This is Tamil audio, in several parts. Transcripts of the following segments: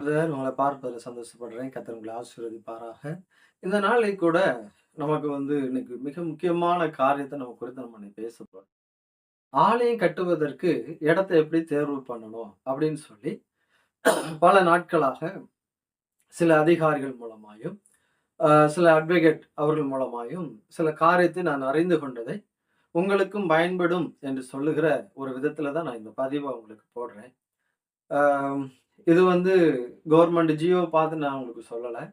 உங்களை பார்ப்பதில் சந்தோஷப்படுறேன். கத்தர் உங்களை ஆசீர்வதிப்பாராக. இந்த நாளில் கூட நமக்கு வந்து இன்னைக்கு மிக முக்கியமான காரியத்தை நம்ம குறித்து நம்ம இன்னைக்கு பேச போறோம். ஆலயம் கட்டுவதற்கு இடத்தை எப்படி தேர்வு பண்ணணும் அப்படின்னு சொல்லி பல நாட்களாக சில அதிகாரிகள் மூலமாயும், சில அட்வொகேட் அவர்கள் மூலமாயும் சில காரியத்தை நான் அறிந்து கொண்டதை உங்களுக்கும் பயன்படும் என்று சொல்லுகிற ஒரு விதத்துல தான் நான் இந்த பதிவை உங்களுக்கு போடுறேன். இது வந்து கவர்மெண்ட் ஜியோ பார்த்து நான் உங்களுக்கு சொல்லலை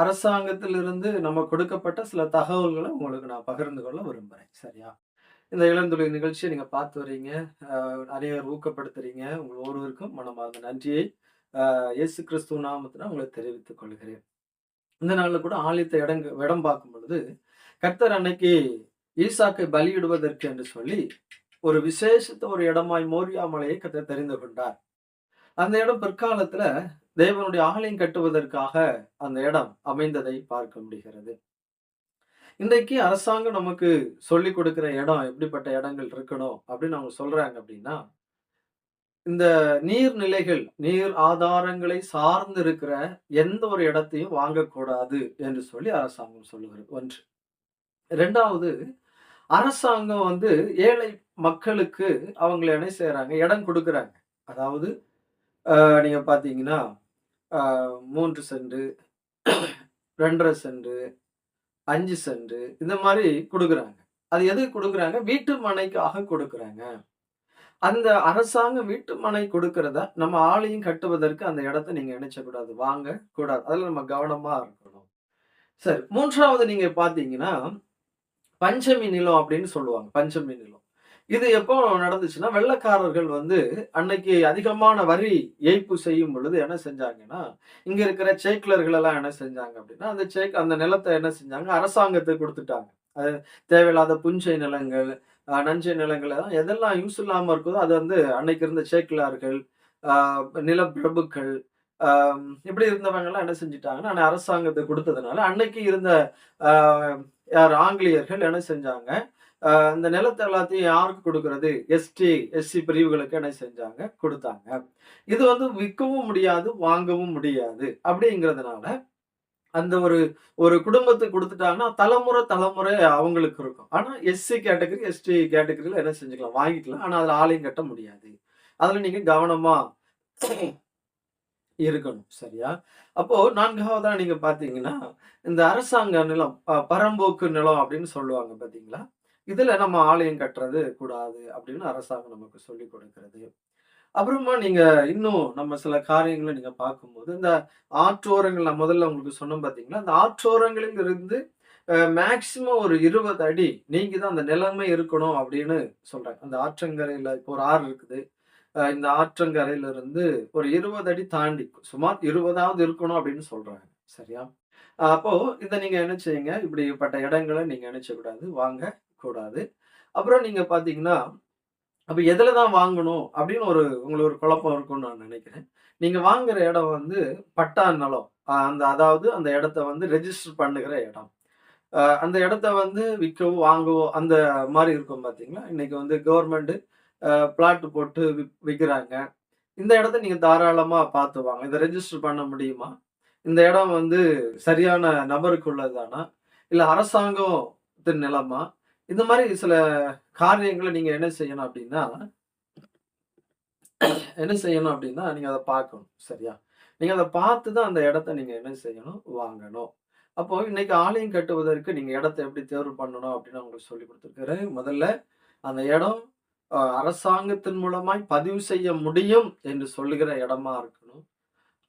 அரசாங்கத்திலிருந்து நம்ம கொடுக்கப்பட்ட சில தகவல்களை உங்களுக்கு நான் பகிர்ந்து கொள்ள விரும்புகிறேன் சரியா? இந்த இளந்துளி நிகழ்ச்சியை நீங்கள் பார்த்து வர்றீங்க. நிறைய அநேகர் ஊக்கப்படுத்துறீங்க. உங்கள் ஒருவருக்கும் மனமார்ந்த நன்றியை இயேசு கிறிஸ்துவ நாமத்தில் உங்களுக்கு தெரிவித்துக் கொள்கிறேன். இந்த நாளில் கூட ஆலயத்தை இடங் இடம் பார்க்கும் பொழுது, கர்த்தர் அன்னைக்கு ஈசாக்கை பலியிடுவதற்கு என்று சொல்லி, ஒரு விசேஷத்த ஒரு இடமாய் மோரியா மலையை கர்த்தர் தெரிந்து கொண்டார். அந்த இடம் பிற்காலத்துல தேவனுடைய ஆலயம் கட்டுவதற்காக அந்த இடம் அமைந்ததை பார்க்க முடிகிறது. இன்றைக்கு அரசாங்கம் நமக்கு சொல்லிக் கொடுக்கிற இடம் எப்படிப்பட்ட இடங்கள் இருக்கணும் அப்படின்னு அவங்க சொல்றாங்க அப்படின்னா, இந்த நீர்நிலைகள், நீர் ஆதாரங்களை சார்ந்து இருக்கிற எந்த ஒரு இடத்தையும் வாங்கக்கூடாது என்று சொல்லி அரசாங்கம் சொல்லுகிறது 1. 2வது அரசாங்கம் வந்து ஏழை மக்களுக்கு அவங்கள என்ன செய்யறாங்க இடம் கொடுக்குறாங்க அதாவது நீங்கள் பார்த்தீங்கன்னா, மூன்று 3 சென்டு, 2 1/2 சென்டு, 5 சென்டு இந்த மாதிரி கொடுக்குறாங்க அது எதுக்கு கொடுக்குறாங்க வீட்டு மனைக்காக கொடுக்குறாங்க அந்த அரசாங்கம் வீட்டு மனை கொடுக்கறத நம்ம ஆளையும் கட்டுவதற்கு அந்த இடத்த நீங்க நினைச்சக்கூடாது வாங்க கூடாது. அதுல நம்ம கவனமா இருக்கணும். சரி மூன்றாவது நீங்க பார்த்தீங்கன்னா, பஞ்சமி நிலம் அப்படின்னு சொல்லுவாங்க. பஞ்சமி நிலம். இது எப்போ நடந்துச்சுன்னா, வெள்ளைக்காரர்கள் வந்து அன்னைக்கு அதிகமான வரி ஏய்ப்பு செய்யும் பொழுது என்ன செஞ்சாங்கன்னா, இங்க இருக்கிற சேக்கிலர்கள் எல்லாம் என்ன செஞ்சாங்க அப்படின்னா, அந்த சேக் அந்த நிலத்தை என்ன செஞ்சாங்க, அரசாங்கத்தை கொடுத்துட்டாங்க. அது தேவையில்லாத புஞ்சை நிலங்கள், நஞ்சை நிலங்கள் எல்லாம் எதெல்லாம் யூஸ் இல்லாம இருக்குதோ, அது வந்து அன்னைக்கு இருந்த சேக்கிலார்கள், நிலப்பிரபுக்கள், இப்படி இருந்தவங்கலாம் என்ன செஞ்சிட்டாங்கன்னா அரசாங்கத்தை கொடுத்ததுனால அன்னைக்கு இருந்த யார் ஆங்கிலேயர்கள் என்ன செஞ்சாங்க, இந்த அந்த எல்லாத்தையும் யாருக்கு கொடுக்கறது எஸ்டி, எஸ்சி பிரிவுகளுக்கு என்ன செஞ்சாங்க, கொடுத்தாங்க இது வந்து விற்கவும் முடியாது, வாங்கவும் முடியாது. அப்படிங்கிறதுனால, அந்த ஒரு ஒரு குடும்பத்துக்கு கொடுத்துட்டாங்கன்னா தலைமுறை தலைமுறை அவங்களுக்கு இருக்கும். ஆனா எஸ்சி கேட்டகரி, எஸ்டி கேட்டகரியில என்ன செஞ்சுக்கலாம், வாங்கிக்கலாம். ஆனா அதுல ஆலையும் கட்ட முடியாது. அதுல நீங்க கவனமா இருக்கணும். சரியா? அப்போ நான்காவதா நீங்க பார்த்தீங்கன்னா, இந்த அரசாங்க நிலம், பரம்போக்கு நிலம் அப்படின்னு சொல்லுவாங்க பார்த்தீங்களா? இதுல நம்ம ஆலயம் கட்டுறது கூடாது அப்படின்னு அரசாங்கம் நமக்கு சொல்லிக் கொடுக்கிறது. அப்புறமா நீங்க இன்னும் நம்ம சில காரியங்களை நீங்க பார்க்கும்போது, இந்த ஆற்றோரங்கள் நான் முதல்ல உங்களுக்கு சொன்னோம் பார்த்தீங்களா? அந்த ஆற்றோரங்களில் இருந்து மேக்சிமம் மேக்ஸிமம் ஒரு 20 அடி நீங்கள் தான் அந்த நிலைமை இருக்கணும் அப்படின்னு சொல்றாங்க. அந்த ஆற்றங்கரையில இப்போ ஒரு ஆறு இருக்குது. இந்த ஆற்றங்கரையில இருந்து ஒரு 20 அடி தாண்டி, சுமார் 20வது இருக்கணும் அப்படின்னு சொல்றாங்க. சரியா? அப்போ இதை நீங்க என்ன செய்யுங்க, இப்படிப்பட்ட இடங்களை நீங்க கூடாது வாங்க கூடாது அப்புறம் நீங்க பார்த்தீங்கன்னா, அப்ப எதில் தான் வாங்கணும் அப்படின்னு ஒரு உங்களுக்கு ஒரு குழப்பம் இருக்கும்னு நான் நினைக்கிறேன். நீங்க வாங்குற இடம் வந்து பட்டா நிலம். அந்த அதாவது அந்த இடத்த வந்து ரெஜிஸ்டர் பண்ணுகிற இடம். அந்த இடத்த வந்து விற்கவோ, வாங்கவோ அந்த மாதிரி இருக்கும் பார்த்தீங்களா? இன்னைக்கு வந்து கவர்மெண்ட்டு பிளாட் போட்டு விப் விற்கிறாங்க இந்த இடத்த நீங்க தாராளமா பார்த்து வாங்க. இதை ரெஜிஸ்டர் பண்ண முடியுமா? இந்த இடம் வந்து சரியான நபருக்குள்ளதானா இல்லை இல்ல அரசாங்கத்தின் நிலமா? இந்த மாதிரி சில காரியங்களை நீங்க என்ன செய்யணும் அப்படின்னா என்ன செய்யணும் அப்படின்னா, நீங்க அதை பார்க்கணும். சரியா? நீங்க அதை பார்த்து தான் அந்த இடத்த நீங்க என்ன செய்யணும், வாங்கணும். அப்போ இன்னைக்கு ஆலயம் கட்டுவதற்கு நீங்க இடத்த எப்படி தேர்வு பண்ணணும் அப்படின்னு உங்களுக்கு சொல்லிக் குடுத்துருக்கிறேன். முதல்ல அந்த இடம் அரசாங்கத்தின் மூலமாய் பதிவு செய்ய முடியும் என்று சொல்லுகிற இடமா இருக்கு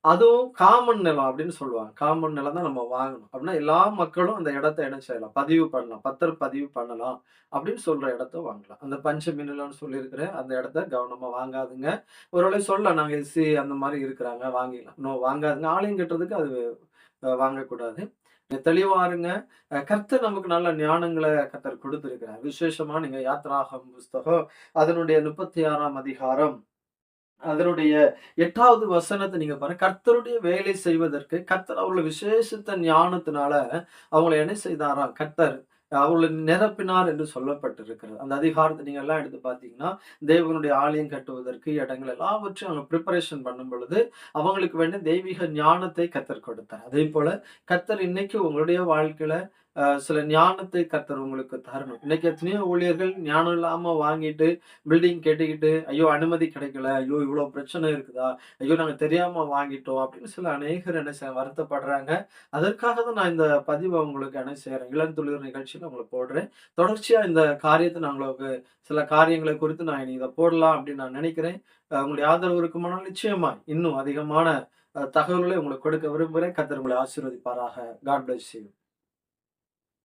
அதுவும் காமன் நிலம் அப்படின்னு சொல்லுவாங்க. காமன் நிலம் தான் நம்ம வாங்கணும். அப்படின்னா எல்லா மக்களும் அந்த இடத்த என்ன செய்யலாம், பதிவு பண்ணலாம். பத்திர பதிவு பண்ணலாம் அப்படின்னு சொல்ற இடத்த வாங்கலாம். அந்த பஞ்சமி நிலம்னு சொல்லியிருக்கிறேன். அந்த இடத்த கவனமா வாங்காதுங்க ஒருவேளை சொல்லலாம், நாங்க எஸ்சி அந்த மாதிரி இருக்கிறாங்க, வாங்கிக்கலாம். இன்னும் வாங்காதுங்க ஆலயம் கட்டுறதுக்கு அது வாங்கக்கூடாது. தெளிவாருங்க கர்த்தர் நமக்கு நல்ல ஞானங்களை கர்த்தர் கொடுத்துருக்கிறார் விசேஷமா நீங்க யாத்ராகம் புஸ்தகம் அதனுடைய 36ஆம் அதிகாரம், அதனுடைய எட்டாவது வசனத்தை நீங்க பாருங்க. கர்த்தருடைய வேலை செய்வதற்கு கர்த்தர் அவர்களை விசேஷித்த ஞானத்தினால அவங்கள என்ன செய்தாராம், கர்த்தர் அவர்களை நிரப்பினார் என்று சொல்லப்பட்டிருக்கிறது. அந்த அதிகாரத்தை நீங்க எல்லாம் எடுத்து பார்த்தீங்கன்னா, தேவனுடைய ஆலயம் கட்டுவதற்கு இடங்கள் எல்லாவற்றையும் அவங்க ப்ரிப்பரேஷன் பண்ணும் பொழுது, அவங்களுக்கு வேண்டிய தெய்வீக ஞானத்தை கத்தர் கொடுத்தார். அதே போல கத்தர் இன்னைக்கு உங்களுடைய வாழ்க்கையில சில ஞானத்தை கத்தர் உங்களுக்கு தரணும். இன்னைக்கு எத்தனையோ ஊழியர்கள் ஞானம் இல்லாம வாங்கிட்டு, பில்டிங் கேட்டுக்கிட்டு ஐயோ! அனுமதி கிடைக்கல. ஐயோ! இவ்வளோ பிரச்சனை இருக்குதா? ஐயோ! நாங்க தெரியாம வாங்கிட்டோம். அப்படின்னு சில அநேகர் என்ன செய்ய வருத்தப்படுறாங்க. அதற்காக தான் நான் இந்த பதிவை உங்களுக்கு என்ன செய்றேன், இளந்துளிர் நிகழ்ச்சியில உங்களுக்கு போடுறேன். தொடர்ச்சியா இந்த காரியத்தை நான் உங்களுக்கு சில காரியங்களை குறித்து நான் இனி இதை போடலாம் அப்படின்னு நான் நினைக்கிறேன். உங்களுடைய ஆதரவு இருக்குமானால் நிச்சயமா இன்னும் அதிகமான தகவல்களை உங்களுக்கு கொடுக்க விரும்புகிறேன். கத்தர் உங்களை ஆசீர்வதிப்பாராக. God bless you.